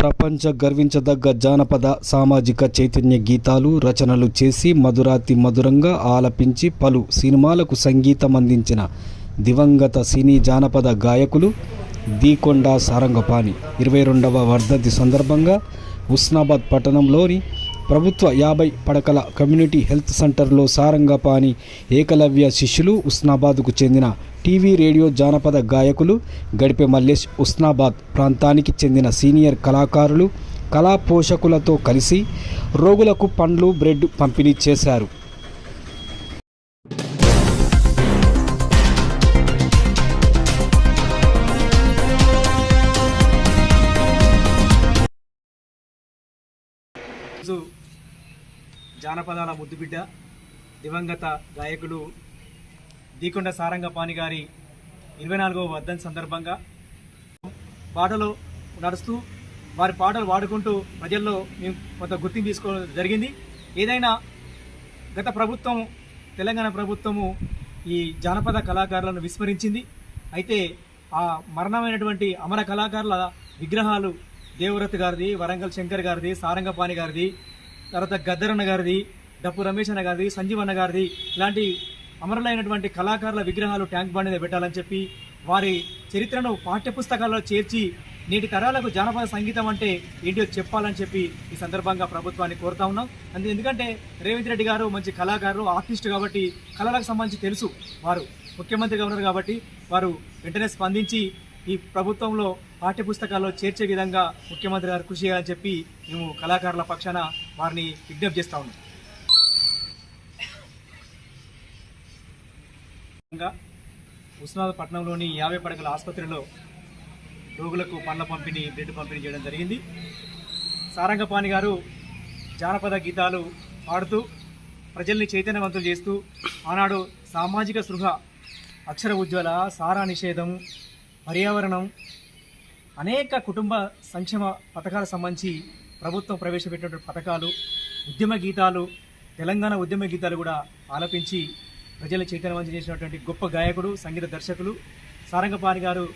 ప్రపంచ గర్వించదగ్గ జానపద సామాజిక చైతన్య గీతాలు రచనలు చేసి మధురాతి మధురంగా ఆలపించి పలు సినిమాలకు సంగీతం అందించిన దివంగత సినీ జానపద గాయకులు దీకొండ సారంగపాణి. ఇరవై రెండవ వర్ధంతి సందర్భంగా ఉస్నాబాద్ పట్టణంలోని ప్రభుత్వ యాభై పడకల కమ్యూనిటీ హెల్త్ సెంటర్లో సారంగపాణి ఏకలవ్య శిష్యులు ఉస్నాబాద్కు చెందిన టీవీ రేడియో జానపద గాయకులు గడిపే మల్లేష్ ఉస్నాబాద్ ప్రాంతానికి చెందిన సీనియర్ కళాకారులు కళా పోషకులతో కలిసి రోగులకు పండ్లు బ్రెడ్ పంపిణీ చేశారు. జానపదాల ముద్దుబిడ్డ దివంగత గాయకులు దీకొండ సారంగపాణి గారి ఇరవై నాలుగవ వర్ధన్ సందర్భంగా పాటలు నడుస్తూ వారి పాటలు వాడుకుంటూ ప్రజల్లో మేము కొంత గుర్తింపు తీసుకోవడం జరిగింది. ఏదైనా గత ప్రభుత్వం తెలంగాణ ప్రభుత్వము ఈ జానపద కళాకారులను విస్మరించింది. అయితే ఆ మరణమైనటువంటి అమర కళాకారుల విగ్రహాలు దేవరత్ గారిది వరంగల్ శంకర్ గారిది సారంగపాణి గారిది తర్వాత గద్దరన్న గారిది డప్పు రమేష్ అన్న గారిది సంజీవ్ అన్న గారిది ఇలాంటి అమరులైనటువంటి కళాకారుల విగ్రహాలు ట్యాంక్ బండ్ మీద పెట్టాలని చెప్పి వారి చరిత్రను పాఠ్యపుస్తకాల్లో చేర్చి నేటి తరాలకు జానపద సంగీతం అంటే ఏంటో చెప్పాలని చెప్పి ఈ సందర్భంగా ప్రభుత్వాన్ని కోరుతా ఉన్నాం. అందు ఎందుకంటే రేవంత్ రెడ్డి గారు మంచి కళాకారులు ఆర్టిస్ట్ కాబట్టి కళలకు సంబంధించి తెలుసు వారు. ముఖ్యమంత్రి గవర్నర్ కాబట్టి వారు వెంటనే స్పందించి ఈ ప్రభుత్వంలో పాఠ్యపుస్తకాల్లో చేర్చే విధంగా ముఖ్యమంత్రి గారు కృషి చేయాలని చెప్పి మేము కళాకారుల పక్షాన వారిని విజ్ఞప్తి చేస్తా ఉన్నాం. ఉస్మానాబాద్ పట్టణంలోని యాభై పడకల ఆసుపత్రిలో రోగులకు పండ్ల పంపిణీ బ్రెడ్ పంపిణీ చేయడం జరిగింది. సారంగపాణి గారు జానపద గీతాలు పాడుతూ ప్రజల్ని చైతన్యవంతులు చేస్తూ ఆనాడు సామాజిక సృహ అక్షర ఉజ్వల సారా నిషేధం పర్యావరణం అనేక కుటుంబ సంక్షేమ పథకాలకు సంబంధించి ప్రభుత్వం ప్రవేశపెట్టినటువంటి పథకాలు ఉద్యమ గీతాలు తెలంగాణ ఉద్యమ గీతాలు కూడా ఆలపించి ప్రజల చైతన్యవంతం చేసినటువంటి గొప్ప గాయకుడు సంగీత దర్శకులు సారంగపాణి గారు.